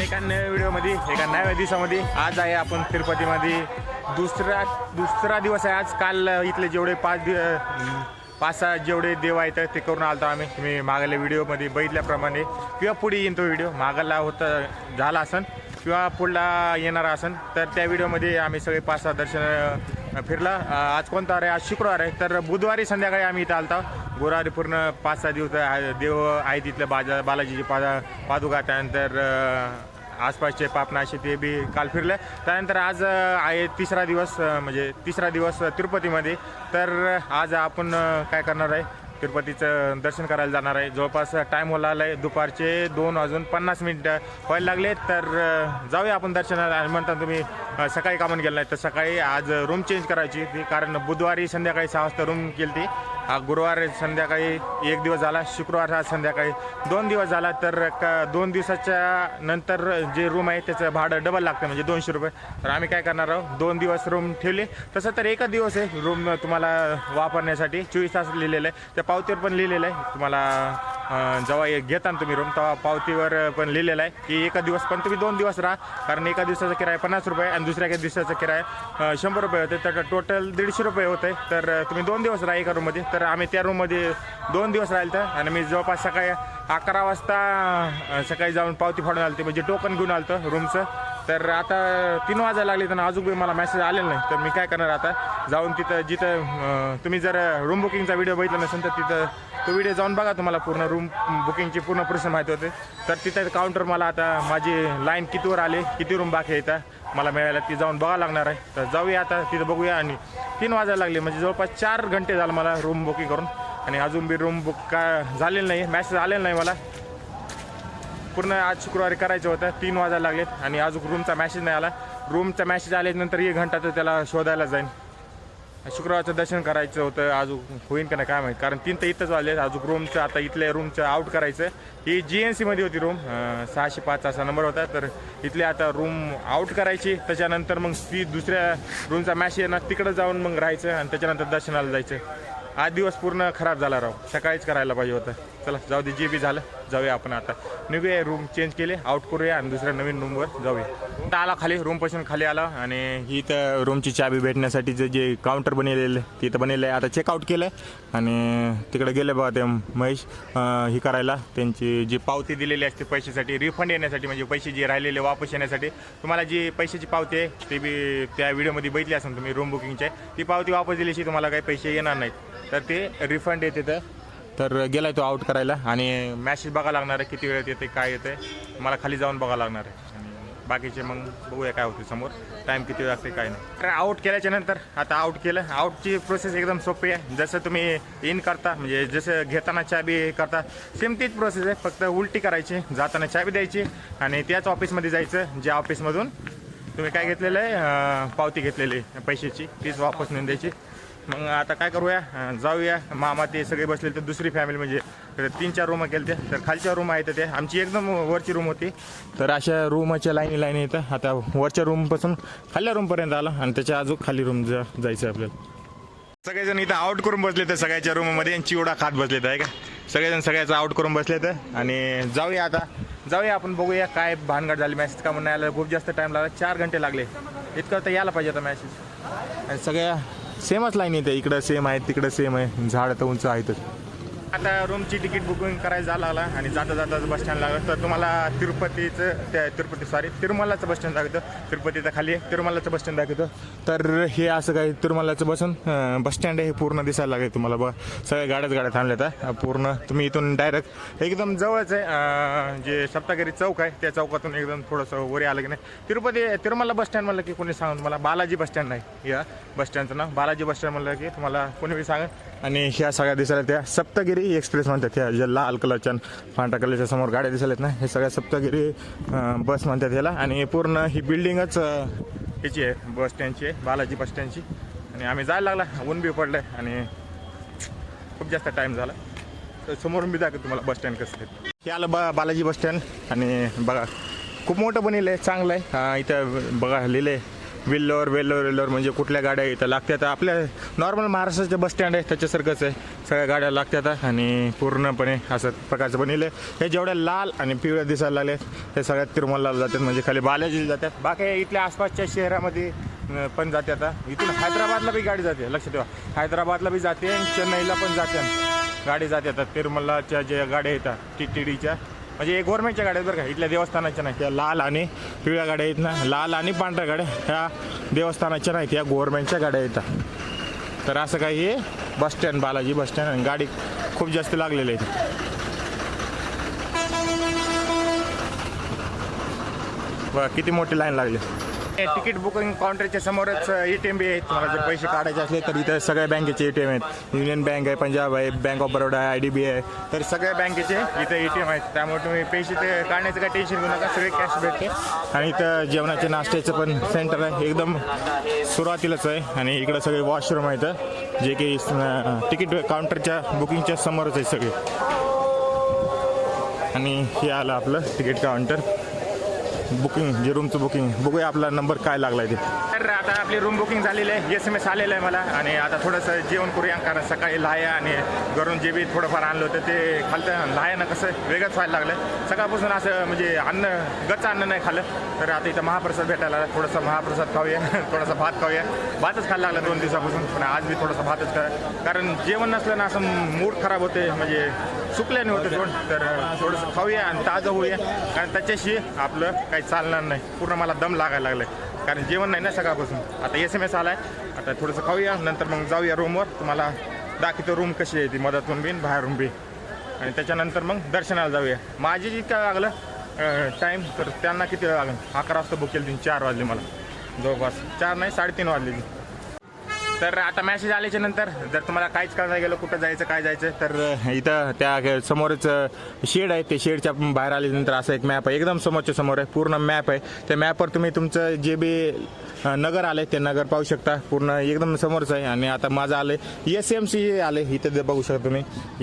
एका नव्या व्हिडिओमध्ये एका नव्या दिवसामध्ये आज आहे आपण तिरुपतीमध्ये. दुसरा दुसरा दिवस आहे आज. काल इथले जेवढे पाच दि पाच सहा जेवढे देव आहेत ते करून आलतो आम्ही. तुम्ही मागायला व्हिडिओमध्ये बघितल्याप्रमाणे किंवा पुढे येईन तो व्हिडिओ. मागायला होता झाला असन किंवा पुढला येणार असन तर त्या व्हिडिओमध्ये आम्ही सगळे पाच सहा दर्शन फिरला. आज कोणता आहे? आज शुक्रवार आहे. तर बुधवारी संध्याकाळी आम्ही इथं आलता. गुरुवारी पूर्ण पाच सहा दिवस देव आहे तिथलं बाजा बालाजीची पादा पादुका त्यानंतर आसपासचे पापनाशे ते बी काल फिरलं. त्यानंतर आज आहे तिसरा दिवस म्हणजे तिसरा दिवस तिरुपतीमध्ये. तर आज आपण काय करणार आहे? तिरुपतीचं दर्शन करायला जाणार आहे. जवळपास टाईम होला आहे दुपारचे दोन वाजून पन्नास मिनटं व्हायला लागले. तर जाऊया आपण दर्शनाला. आणि म्हणता तुम्ही सकाळी कामून गेलं नाही. तर सकाळी आज रूम चेंज करायची. ती कारण बुधवारी संध्याकाळी सहा वाजता रूम केली ती हा गुरुवार संध्याकाळी एक दिवस झाला शुक्रवार हा संध्याकाळी दोन दिवस झाला तर क- दोन दिवसाच्या नंतर जे रूम आहे त्याचं भाडं डबल लागतं म्हणजे दोनशे रुपये. तर आम्ही काय करणार आहोत? दोन दिवस रूम ठेवली. तसं तर एकच दिवस आहे रूम तुम्हाला वापरण्यासाठी. चोवीस तास लिहिलेलं आहे. त्या पावतीवर पण लिहिलेलं आहे. तुम्हाला जेव्हा घेता ना तुम्ही रूम तेव्हा पावतीवर पण लिहिलेलं आहे की एका दिवस पण तुम्ही दोन दिवस राहा कारण एका दिवसाचा किराया पन्नास रुपये आणि दुसऱ्या एका दिवसाचा किराया शंभर रुपये होते. तर टोटल दीडशे रुपये होते. तर तुम्ही दोन दिवस राहा एका रूममध्ये तर आम्ही त्या रूममध्ये दोन दिवस राहिलं तर आणि मी जवळपास सकाळी अकरा वाजता सकाळी जाऊन पावती फाडून आलते. म्हणजे टोकन घेऊन आलतो रूमचं तर आता तीन वाजायला लागले तर अजून मला मेसेज आलेला नाही. तर मी काय करणार आता? जाऊन तिथं जिथं तुम्ही जर रूम बुकिंगचा व्हिडिओ बघितला नसेल तर तिथं तो व्हिडिओ जाऊन बघा तुम्हाला पूर्ण रूम बुकिंगची पूर्ण प्रोसेस माहिती होते. तर तिथं काउंटर मला आता माझी लाईन कितीवर आली किती रूम बाकी आहे इथं मला मिळायला ती जाऊन बघावं लागणार आहे. तर जाऊया आता तिथं बघूया. आणि तीन वाजायला लागले म्हणजे जवळपास चार घंटे झालं मला रूम बुकिंग करून. आणि अजून बी रूम बुक का झालेलं नाही मॅसेज आलेला नाही मला. पूर्ण आज शुक्रवारी करायचं होतं. तीन वाजायला लागलेत आणि अजून रूमचा मॅसेज नाही आला. रूमचा मॅसेज आल्यानंतर एक घंटा तर त्याला शोधायला जाईन. शुक्रवारचं दर्शन करायचं होतं. अजून होईन का नाही काय माहीत. कारण तीन तर इथंच वाजले अजून रूमचं आता इथल्या रूमचं आउट करायचं. ही जी एन सीमध्ये होती रूम सहाशे पाच असा नंबर होता. तर इथले आता रूम आउट करायची. त्याच्यानंतर मग ती दुसऱ्या रूमचा मॅसेज येणार. तिकडं जाऊन मग राहायचं आणि त्याच्यानंतर दर्शनाला जायचं. आज दिवस पूर्ण खराब झाला राव. सकाळीच करायला पाहिजे होतं. चला जाऊ दे जे बी झालं जाऊया आपण आता. निघूया रूम चेंज केले आउट करूया आणि दुसऱ्या नवीन रूमवर जाऊया. आता आला खाली रूमपासून खाली आला आणि ही इथं रूमची चाबी भेटण्यासाठी जे जे काउंटर बनवलेले आहे तिथं बनवलं आहे आता चेकआउट केलं आहे आणि तिकडे गेले बघा ते महेश हे ही करायला. त्यांची जी पावती दिलेली असते पैशासाठी रिफंड येण्यासाठी म्हणजे पैसे जे राहिलेले वापस येण्यासाठी. तुम्हाला जी पैशाची पावती आहे ते बी त्या व्हिडिओमध्ये बघितली असेल तुम्ही रूम बुकिंगच्या ती पावती वापस दिल्याशी तुम्हाला काही पैसे येणार नाहीत. तर ते रिफंड येते तर. तर गेला तो आउट करायला आणि मॅसेज बघायला लागणार आहे किती वेळात येते काय येते मला खाली जाऊन बघावं लागणार आहे. बाकीचे मग बघूया काय होते समोर. टाईम किती वेळ लागते काय नाही. तर आउट केल्याच्यानंतर आता आउट केलं. आउटची प्रोसेस एकदम सोपी आहे. जसं तुम्ही इन करता म्हणजे जसं घेताना चाबी करता सेम तीच प्रोसेस आहे. फक्त उलटी करायची जाताना चाबी द्यायची आणि त्याच ऑफिसमध्ये जायचं ज्या ऑफिसमधून तुम्ही काय घेतलेलं आहे? पावती घेतलेली आहे पैशाची. तीच वापस नेऊन द्यायची. मग आता काय करूया? जाऊया. मामा ते सगळे बसले म्हणजे. तर दुसरी फॅमिली म्हणजे. तीन चार रूम केल्या तर खालच्या रूम आहेत ते. आमची एकदम वरची रूम होती. तर अशा रूमच्या लाईनी लाईन येतं आता वरच्या रूमपासून खाल्ल्या रूमपर्यंत आलं. आणि त्याच्या अजून खाली रूम जा जायचं आहे आपल्याला. सगळेजण इथं आउट करून बसले तर सगळ्याच्या रूममध्ये आणि चिवडा खात बसलेत आहे का? सगळेजण सगळ्याचं आउट करून बसले तर. आणि जाऊया आता. जाऊया आपण बघूया काय भानगड झाली मॅसेज का म्हणून नाही आलं खूप जास्त टाईम लागला. चार घंटे लागले. इतकं तर यायला पाहिजे आता मॅसेज आणि सगळ्या सेमच लाईन येते. इकडं सेम आहे तिकडं सेम आहे. झाड तर उंच आहेतच आता रूमची तिकीट बुकिंग करायला झाला आला आणि जाता जाता बस स्टँड लागलं. तर तुम्हाला तिरुपतीचं त्या तिरुपती सॉरी तिरुमलाचं बस स्टँड दाखवतं. तिरुपतीचं खाली तिरुमलाचं बस स्टँड दाखवतं. तर हे असं काही तिरुमलाचं बसून बस स्टँड आहे हे पूर्ण दिसायला लागेल तुम्हाला बघा. सगळ्या गाड्याच गाड्या थांबल्यात हा. पूर्ण तुम्ही इथून डायरेक्ट एकदम जवळच आहे जे सप्तागिरी चौक आहे त्या चौकातून एकदम थोडंसं वरी आलं की नाही. तिरुपती तिरुमला बस स्टँड म्हणलं की कोणी सांगून तुम्हाला बालाजी बस स्टँड नाही. या बस स्टँडचं नाव बालाजी बस स्टँड म्हणलं की तुम्हाला कोणी बी सांगा आणि ह्या सगळ्या दिसायला त्या सप्तगिरी एक्सप्रेस म्हणतात त्या ज्या लाल कलरच्या पांढऱ्या कलरच्या समोर गाड्या दिसायला ना हे सगळ्या सप्तगिरी बस म्हणतात याला आणि पूर्ण ही बिल्डिंगच ह्याची आहे बस स्टँडची आहे बालाजी बस स्टँडची. आणि आम्ही जायला लागला ऊन बी पडलं आणि खूप जास्त टाईम झाला. तर समोरून बी दाखव तुम्हाला बस स्टँड कसं आहे. हे आलं बा बालाजी बस स्टँड. आणि बघा खूप मोठं बनलेलं आहे चांगलं आहे. इथं बघा लिहिलं आहे वेल्लोर वेल्लोर वेल्लोर म्हणजे कुठल्या गाड्या इथं लागतात आपल्या नॉर्मल महाराष्ट्राचे बस स्टँड आहे त्याच्यासारखंच आहे. सगळ्या गाड्या लागतात आणि पूर्णपणे असं प्रकारचं बनले आहे. हे जेवढ्या लाल आणि पिवळ्या दिसायला लागले ते सगळ्यात तिरुमलला जातात म्हणजे खाली बालाजीला जातात. बाकी इथल्या आसपासच्या शहरामध्ये पण जाते आता. इथून हैदराबादला बी गाडी जाते लक्ष ठेवा. हैदराबादला बी जाते आणि चेन्नईला पण जाते. गाडी जाते आता. तिरुमलाच्या ज्या गाड्या येतात टी टी डीच्या म्हणजे एक गव्हर्नमेंटच्या गाड्या आहेत बरं का इथल्या देवस्थानाच्या नाही त्या लाल आणि पिवळ्या गाड्या आहेत ना. लाल आणि पांढऱ्या गाड्या ह्या देवस्थानाच्या नाहीत या गव्हर्नमेंटच्या गाड्या येतात तर असं काही हे bus stand Balaji bus stand आणि गाडी खूप जास्त लागलेली आहे बघा किती मोठी लाईन लागली? तिकीट बुकिंग काउंटरच्या समोरच ए टी एम बी आहेत. तुम्हाला जर पैसे काढायचे असले तर इथं सगळ्या बँकेचे ए टी एम आहेत. युनियन बँक आहे पंजाब आहे बँक ऑफ बरोडा आहे आय डी बी आहे. तर सगळ्या बँकेचे इथं ए टी एम आहेत. त्यामुळे तुम्ही पैसे ते काढण्याचं काही टेन्शन घेऊ नका. सगळे कॅश भेटते आणि इथं जेवणाचे नाश्त्याचं पण सेंटर आहे. एकदम सुरुवातीलाच आहे. आणि इकडं सगळे वॉशरूम आहेत. जे की तिकीट काउंटरच्या बुकिंगच्या समोरच आहे सगळे. आणि हे आलं आपलं तिकीट काउंटर बुकिंग जे रूमचं बुकिंग बघूया आपला नंबर काय लागलाय ते. तर आता आपली रूम बुकिंग झालेली आहे. एस एम एस आलेलं आहे मला. आणि आता थोडंसं जेवण करूया कारण सकाळी लाया आणि घरून जे बी थोडंफार आणलं होतं ते खालतं लायानं कसं वेगळंच व्हायला लागलं. सकाळपासून असं म्हणजे अन्न गच्च अन्न नाही खाल्लं. तर आता इथं महाप्रसाद भेटायला थोडासा महाप्रसाद खाऊया थोडासा भात खाऊया. भातच खायला लागला दोन दिवसापासून. पण आज मी थोडासा भातच खा कारण जेवण नसलं ना असं मूड खराब होते. म्हणजे सुकल्याने होते जेवण तर थोडंसं खाऊया आणि ताजं होऊया. कारण त्याच्याशी आपलं काही चालणार नाही. पूर्ण मला दम लागायला लागलाय. कारण जेवण नाही ना सकाळपासून. आता एस एम एस आलाय. आता थोडंसं खाऊया. नंतर मग जाऊया रूमवर तुम्हाला दाखवतो रूम कशी आहे ती. मधातून बी बाहेरून बी आणि त्याच्यानंतर मग दर्शनाला जाऊया. माझी जितकं लागलं टाईम तर त्यांना किती वेळ लागेल? अकरा वाजता बुक केली तीन चार वाजले मला. जवळपास. चार नाही साडेतीन वाजले ती तर आता मॅसेज आल्याच्यानंतर जर तुम्हाला काहीच कळता गेलं कुठं जायचं काय जायचं तर इथं त्या समोरच शेड आहे. ते शेडच्या बाहेर आल्यानंतर असं एक मॅप आहे. एकदम समोरच्या समोर आहे. पूर्ण मॅप आहे. त्या मॅपवर तुम्ही तुमचं जे बी नगर आले ते नगर पाहू शकता. पूर्ण एकदम समोरच आहे. आणि आता माझं आलं एस एम सी आले इथं बघू शकता तुम्ही.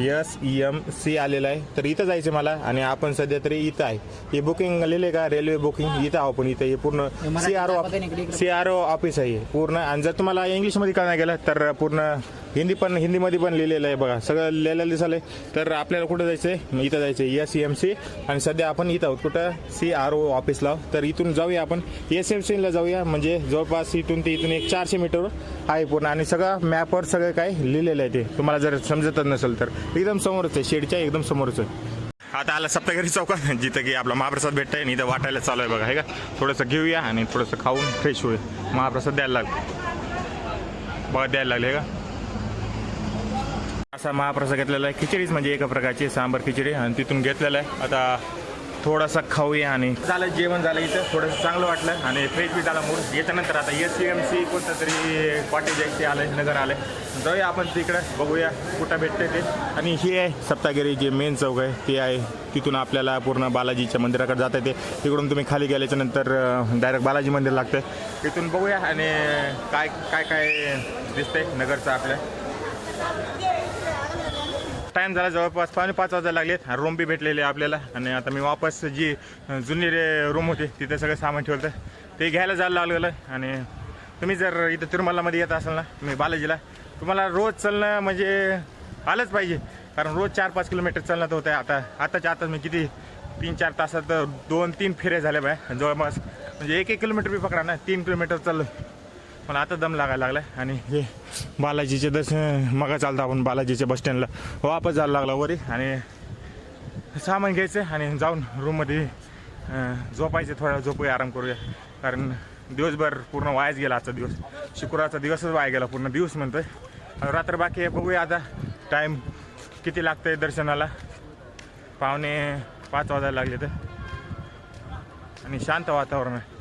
एस ई एम सी आलेलं आहे. तर इथं जायचं मला. आणि आपण सध्या तरी इथं आहे. हे बुकिंग लिहिले का? रेल्वे बुकिंग इथं आहो आपण इथं हे पूर्ण C R O C R O office आहे पूर्ण. आणि जर तुम्हाला इंग्लिशमध्ये नाही गेलं तर पूर्ण हिंदी पण हिंदीमध्ये पण लिहिलेलं आहे बघा. सगळं लिहिलेलं दिसलं तर आपल्याला कुठं जायचं आहे इथं जायचं आहे एस एम सी आणि सध्या आपण इथं आहोत. कुठं? सी आर ओ ऑफिसला तर इथून जाऊया आपण. एस एम सीला जाऊया. म्हणजे जवळपास इथून ते इथून एक चारशे मीटर आहे पूर्ण. आणि सगळं मॅपवर सगळं काय लिहिलेलं आहे ते. तुम्हाला जर समजतच नसेल तर. एकदम समोरच आहे. शेडच्या एकदम समोरच आहे. आता आला सप्तगिरी चौकात. जिथं की आपला महाप्रसाद भेटतंय आणि इथं वाटायला चालू आहे बघा. हे का? थोडंसं घेऊया आणि थोडंसं खाऊन फ्रेश होऊया. महाप्रसाद द्यायला लागतो बघा द्यायला लागले का? असा महाप्रसाद घेतलेला आहे. खिचडीच म्हणजे एका प्रकारची सांबर खिचडी आणि तिथून घेतलेला आहे. आता थोडासा खाऊया आणि झालं जेवण झालं इथं. थोडंसं चांगलं वाटलं. आणि फ्रेश बी झाला मूड. याच्यानंतर आता एस सी एम सी कोणतं तरी कॉटेज आहे ते आलं नगर आलं जाऊया आपण तिकडं बघूया कुठं भेटते ते. आणि हे आहे सप्तागिरी जे मेन चौक आहे ते आहे. तिथून आपल्याला पूर्ण बालाजीच्या मंदिराकडे जाता येते. तिकडून तुम्ही खाली गेल्याच्यानंतर डायरेक्ट बालाजी मंदिर लागतं तिथून बघूया आणि काय काय काय दिसतंय नगरचं आपल्या टाईम झाला जवळपास पावणे पाच वाजायला लागलेत. रूम बी भेटलेले आपल्याला. आणि आता मी वापस जी जुनी रे रूम होती तिथे सगळं सामान ठेवलं ते घ्यायला जायला लागलेलं. आणि तुम्ही जर इथं तिरुमलामध्ये येत असाल ना तुम्ही बालाजीला तुम्हाला रोज चालणं म्हणजे आलंच पाहिजे. कारण रोज चार पाच किलोमीटर चालणं तर होतं आहे आता आताच्या आता मी किती तीन चार तासात दोन तीन फेऱ्या झाल्या बाय. जवळपास म्हणजे एक एक किलोमीटर बी पकडा ना तीन किलोमीटर चाललो. मला आता दम लागायला लागला आणि हे बालाजीचे दर्शन मगा चालतं आपण बालाजीच्या बस स्टँडला वापस जायला लागला वरी आणि सामान घ्यायचं आणि जाऊन रूममध्ये झोपायचं थोडा झोपूया आराम करूया. कारण दिवसभर पूर्ण वायाच गेला आजचा दिवस. शुक्रवारचा दिवसच वाया गेला पूर्ण दिवस म्हणतोय. रात्र बाकी आहे बघूया आता टाईम किती लागतंय दर्शनाला. पावणे पाच वाजायला लागले तर. आणि शांत वातावरण आहे.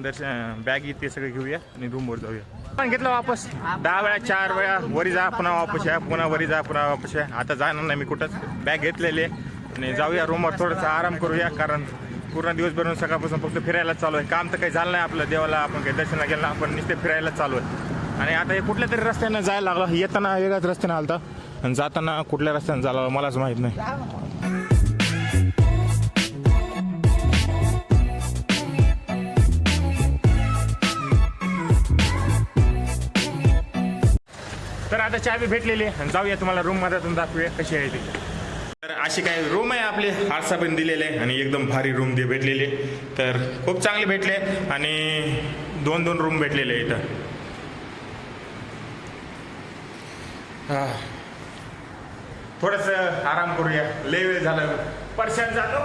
दर्शन बॅग ते सगळे घेऊया आणि रूमवर जाऊया. पण घेतलं वापस. दहा वेळा चार वेळा वरी जा पुन्हा वापस या पुन्हा वरी जा पुन्हा वापस या. आता जाणार नाही मी कुठंच. बॅग घेतलेली आहे आणि जाऊया रूमवर थोडंसं आराम करूया कारण पूर्ण दिवसभरून सकाळपासून फक्त फिरायला चालू आहे. काम तर काही झालं नाही आपलं देवाला आपण काही दर्शनाला गेलं आपण नुसते फिरायला चालू आहे. आणि आता हे कुठल्या तरी रस्त्यानं जायला लागलं. येताना वेगळ्याच रस्त्यानं आलता. आणि जाताना कुठल्या रस्त्यानं झाला मलाच माहीत नाही. आता चाबी भेटलेली आहे. जाऊया तुम्हाला रूम मधातून दाखवूया कशी आहे ती. तर अशी काही रूम आहे आपले हारसा पण दिलेले आहे आणि एकदम भारी रूम दे भेटलेले तर खूप चांगले भेटले आणि दोन दोन रूम भेटलेले इथं. हा. थोडंसं आराम करूया. लय वेळ झालं. परेशान झालो.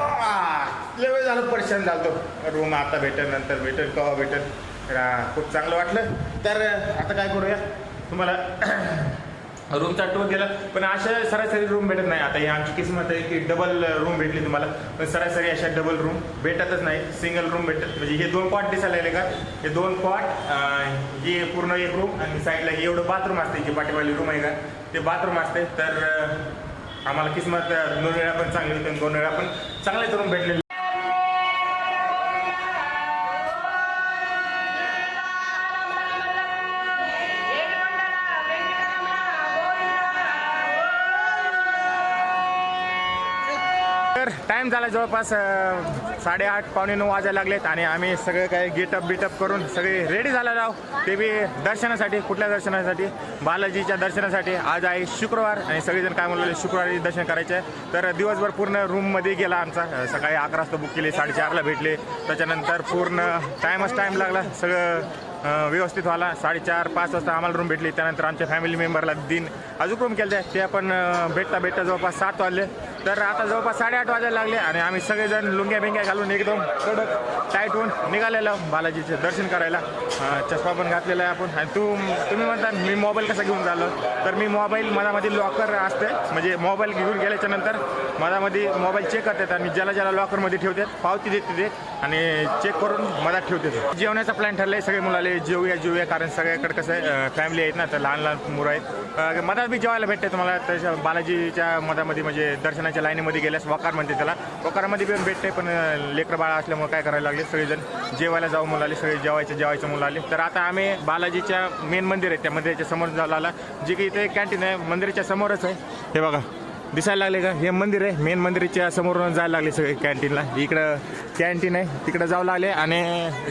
लय वेळ झालं परेशान झालो रूम आता भेटेल नंतर भेटेल केव्हा भेटेल. तर, खूप चांगलं वाटलं. तर आता काय करूया? तुम्हाला रूमचा टूर गेला पण अशा सरासरी रूम भेटत नाही. आता ही आमची किस्मत आहे की डबल रूम भेटली तुम्हाला. पण सरासरी अशा डबल रूम भेटतच नाही. सिंगल रूम भेटत. म्हणजे हे दोन पॉट दिसायला लागले का? हे दोन पॉट हे पूर्ण एक रूम आणि साईडला हे एवढं बाथरूम असते जे पाठीवाली रूम आहे का ते बाथरूम असते तर आम्हाला किस्मत दोन वेळा पण चांगली होती आणि दोन वेळा पण चांगलेच रूम भेटलेले टाईम झाला जवळपास साडेआठ पावणे नऊ वाजायला लागलेत आणि आम्ही सगळं काही गेटअप बिटअप करून सगळे रेडी झालेलो आहोत. ते बी दर्शनासाठी कुठल्या दर्शनासाठी? बालाजीच्या दर्शनासाठी. आज आहे शुक्रवार आणि सगळेजण काय म्हणले शुक्रवारी दर्शन करायचे आहे. तर दिवसभर पूर्ण रूममध्ये गेला आमचा. सकाळी अकरा वाजता बुक केली साडेचारला भेटले. त्याच्यानंतर पूर्ण टाईमच टाईम लागला. सगळं व्यवस्थित व्हायला साडेचार पाच वाजता आम्हाला रूम भेटली. त्यानंतर आमच्या फॅमिली मेंबरला दिन अजून रूम केले ते आपण भेटता भेटता जवळपास सात वाजले. तर आता जवळपास साडेआठ वाजायला लागले आणि आम्ही सगळेजण लुंग्या बिंग्या घालून एकदम कडक टाईट होऊन निघालेलो बालाजीचे दर्शन करायला. चष्मा पण घातलेला आहे आपण. आणि तू तुम्ही म्हणता मी मोबाईल कसा घेऊन झालो तर मी मोबाईल मधामध्ये लॉकर असते. म्हणजे मोबाईल घेऊन गेल्याच्यानंतर मधामध्ये मोबाईल चेक करतात आणि ज्याला ज्याला लॉकरमध्ये ठेवतात पावती देते ते आणि चेक करून मधात ठेवतात. जेवणाचा प्लॅन ठरलाय सगळे मुलाले जेवूया जेवूया कारण सगळ्याकडे कसं आहे फॅमिली आहेत ना तर लहान लहान मुलं आहेत. मधात बी जेवायला भेटते तुम्हाला. तशा बालाजीच्या मधामध्ये म्हणजे दर्शनाच्या लाईनीमध्ये गेल्यास वकार म्हणते त्याला. वकारामध्ये पण भेटते पण लेकरं बाळा असल्यामुळे काय करायला लागले सगळेजण जेवायला जाऊ मुलाले सगळे जेवायचे जेवायचं मुलं आले. तर आता आम्ही बालाजीच्या मेन मंदिर आहे त्या मंदिराच्या समोर झाला आला जे की इथे कॅन्टीन आहे मंदिराच्या समोरच आहे. हे बघा. दिसायला लागले का? हे मंदिर आहे. मेन मंदिराच्या समोरून जायला लागले सगळे कॅन्टीनला इकडं कॅन्टीन आहे. तिकडं जाऊ लागले आणि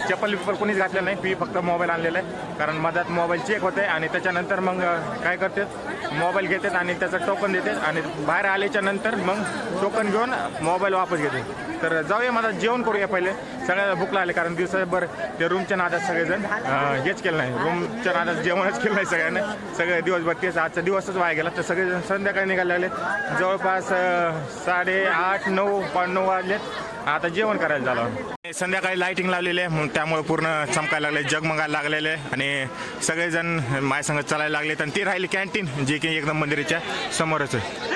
चप्पल बिप्पल कोणीच घातलं नाही. मी फक्त मोबाईल आणलेला आहे. कारण मधात मोबाईल चेक होते आणि त्याच्यानंतर मग काय करतात? मोबाईल घेतात आणि त्याचं टोकन देतात. आणि बाहेर आल्याच्यानंतर मग टोकन घेऊन मोबाईल वापस घेते तर जाऊया माझा जेवण करूया पहिले. सगळ्याला भूक लागले कारण दिवसभर ते रूमच्या नादात सगळेजण हेच केलं नाही. रूमच्या नादात जेवणच केलं नाही सगळ्यांना. सगळे दिवसभर तेच आजचा दिवसच वाया गेला. तर सगळेजण संध्याकाळी निघायला लागले. जवळपास साडे साडेआठ नऊ नऊ वाजलेत. आता जेवण करायला झालं. संध्याकाळी लाईटिंग लावलेली आहे त्यामुळे पूर्ण चमकायला लागले जगमगायला लागलेले आणि सगळेजण माझ्यासंग चालायला लागलेत. आणि ती राहिली कॅन्टीन जे की एकदम मंदिराच्या समोरच आहे.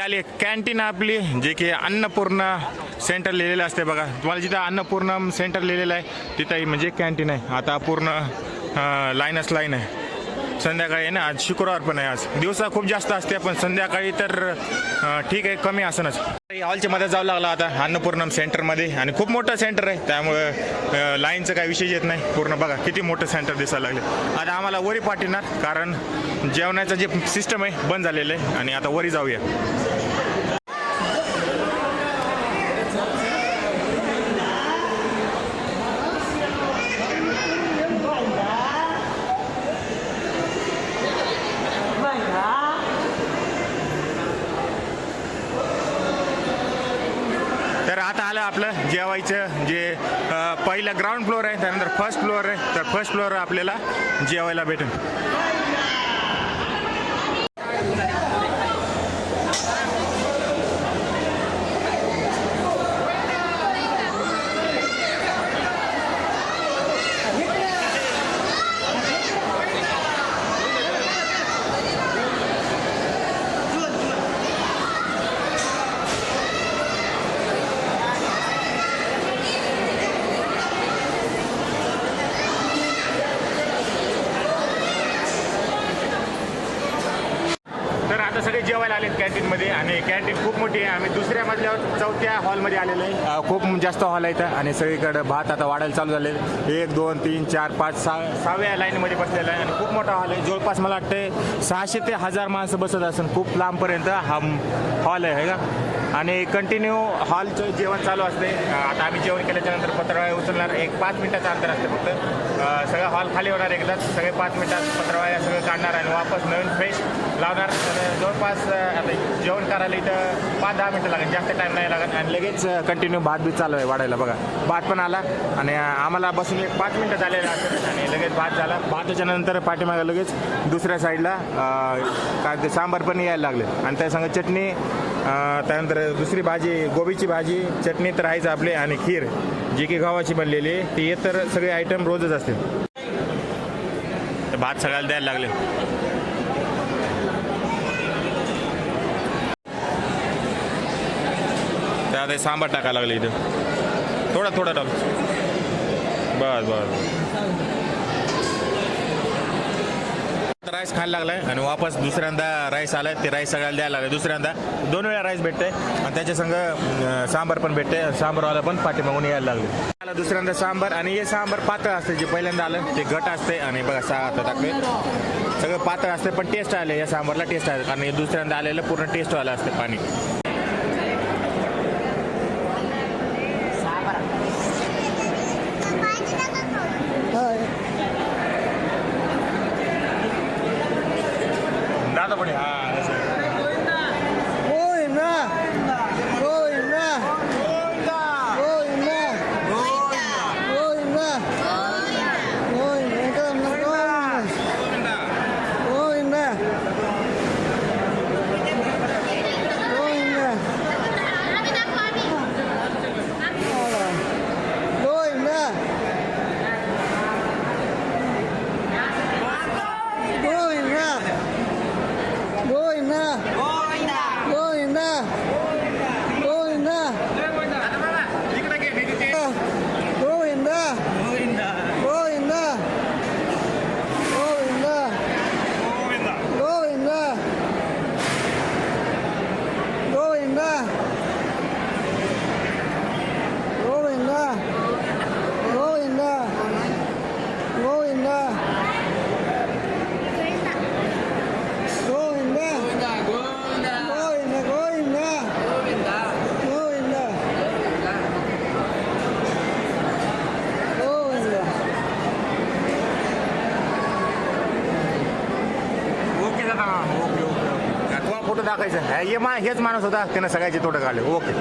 आली कॅन्टीन आपली जे की अन्नपूर्णा सेंटर लिहिलेलं असते बघा. तुम्हाला जिथं अन्नपूर्णम सेंटर लिहिलेलं आहे तिथं म्हणजे कॅन्टीन आहे. आता पूर्ण लाईनच लाईन आहे. संध्याकाळी आहे ना आज शुक्रवार पण आहे आज. दिवसा खूप जास्त असते पण संध्याकाळी तर ठीक आहे कमी असणच. हॉलच्या मध्ये जावं लागलं आता अन्नपूर्णम सेंटरमध्ये आणि खूप मोठं सेंटर आहे त्यामुळं लाईनचं काही विषय येत नाही. पूर्ण बघा किती मोठं सेंटर दिसायला लागले. आता आम्हाला वरी पाठवणार कारण जेवणाचं जे सिस्टम आहे बंद झालेलं आहे. आणि आता वरी जाऊया तर आता आलं आपलं जेवायचं जे पहिला पहिलं ग्राउंड फ्लोअर आहे त्यानंतर फर्स्ट फ्लोअर आहे. तर फर्स्ट फ्लोअर आपल्याला जेवायला भेटेल. मोठी आहे आम्ही दुसऱ्या मजल्यावर चौथ्या हॉलमध्ये आलेलो आहे. खूप जास्त हॉल आहे आणि सगळीकडे भात आता वाढायला चालू झाले. एक दोन तीन चार पाच सहा सहाव्या लाईनमध्ये बसलेला आहे आणि खूप मोठा हॉल आहे. जवळपास मला वाटतं सहाशे ते हजार माणसं बसत असेल खूप लांबपर्यंत हा हॉल आहे का? आणि कंटिन्यू हॉलचं जेवण चालू असते आता आम्ही जेवण केल्याच्यानंतर पत्रावळ्या उचलणार. एक पाच मिनिटाचं अंतर असते फक्त. सगळं हॉल खाली होणार एकदाच. सगळे पाच मिनिटात पत्रावळ्या सगळं काढणार आणि वापस नवीन फ्रेश लावणार. जवळपास आता जेवण करायला इथं पाच दहा मिनटं लागेल. जास्त टाईम नाही लागत आणि लगेच कंटिन्यू भात बी चालू आहे वाढायला. बघा भात पण आला आणि आम्हाला बसून एक पाच मिनटं झालेलं असेल आणि लगेच भात झाला. भाताच्या नंतर पाठीमागे लगेच दुसऱ्या साईडला काय ते सांबार पण यायला लागले. आणि त्यासंग चटणी त्यानंतर दुसरी भाजी गोबीची भाजी चटणी तर आहेच आपली आणि खीर. जे की गावाची बनलेली ते ती तर सगळे आयटम रोजच असतील. तर भात सगळ्याला द्यायला लागले. त्यात हे सांबार टाकायला लागले इथं. थोडा थोडा टाक बस बस. राईस खायला लागलाय. आणि वापस दुसऱ्यांदा राईस आलाय. ते राईस सगळ्याला द्यायला लागलं दुसऱ्यांदा दोन वेळा राईस भेटते आणि त्याच्या संग सांबार पण भेटते सांबारवाला पण पाठीमागून यायला लागले. मला दुसऱ्यांदा सांबार. आणि हे सांबार पातळ असते जे पहिल्यांदा आलं. ते घट असते आणि बघा सहा आता टाकले सगळं पातळ असते पण टेस्ट आले. या सांबारला टेस्ट आले. कारण हे दुसऱ्यांदा आलेलं पूर्ण टेस्ट आलं असते पाणी. करायचं हे मा हेच माणूस होता त्यानं सगळ्याचे तोटं काढले. ओके.